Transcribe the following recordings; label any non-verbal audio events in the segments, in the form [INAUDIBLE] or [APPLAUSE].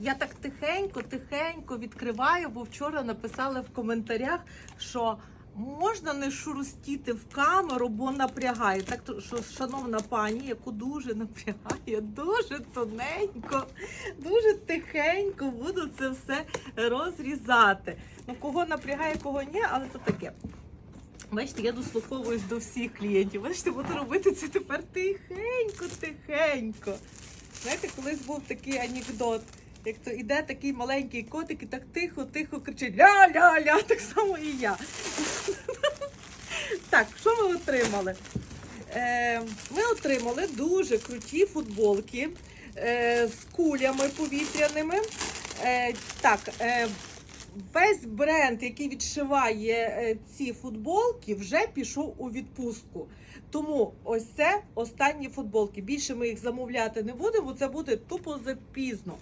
Я так тихенько, тихенько відкриваю, бо вчора написали в коментарях, що можна не шурустіти в камеру, бо напрягає. Так що шановна пані, яку дуже напрягає, дуже тоненько, дуже тихенько буду це все розрізати. Ну, кого напрягає, кого ні, але то таке. Бачите, я дослуховуюсь до всіх клієнтів. Бачите, буду робити це тепер тихенько, тихенько. Знаєте, колись був такий анекдот. Як то іде такий маленький котик і так тихо-тихо кричить ля-ля-ля, так само і я. [LAUGHS] Так, що ми отримали? Е, ми отримали дуже круті футболки е, з кулями повітряними. Е, так, весь бренд, який відшиває ці футболки, вже пішов у відпустку. Тому ось це останні футболки. Більше ми їх замовляти не будемо. Це буде тупо запізно.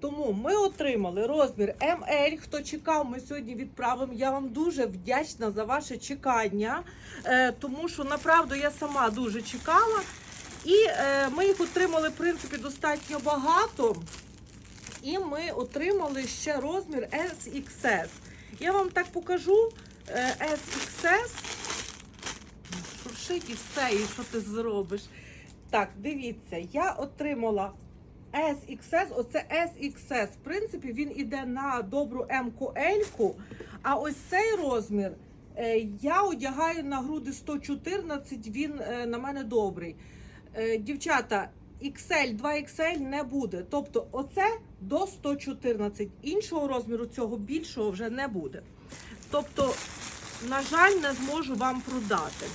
Тому ми отримали розмір МЛ. Хто чекав, ми сьогодні відправимо. Я вам дуже вдячна за ваше чекання, е, тому що направду я сама дуже чекала. І е, ми їх отримали, в принципі, достатньо багато. І ми отримали ще розмір SXS. Я вам так покажу SXS. Шуршить і все, і що ти зробиш? Так, дивіться, я отримала SXS, оце SXS. В принципі, він іде на добру М-ку L-ку. А ось цей розмір е, я одягаю на груди 114, він е, на мене добрий. Е, Дівчата, XL, 2XL не буде. Тобто, оце до 114. Іншого розміру цього більшого вже не буде. Тобто, на жаль, не зможу вам продати.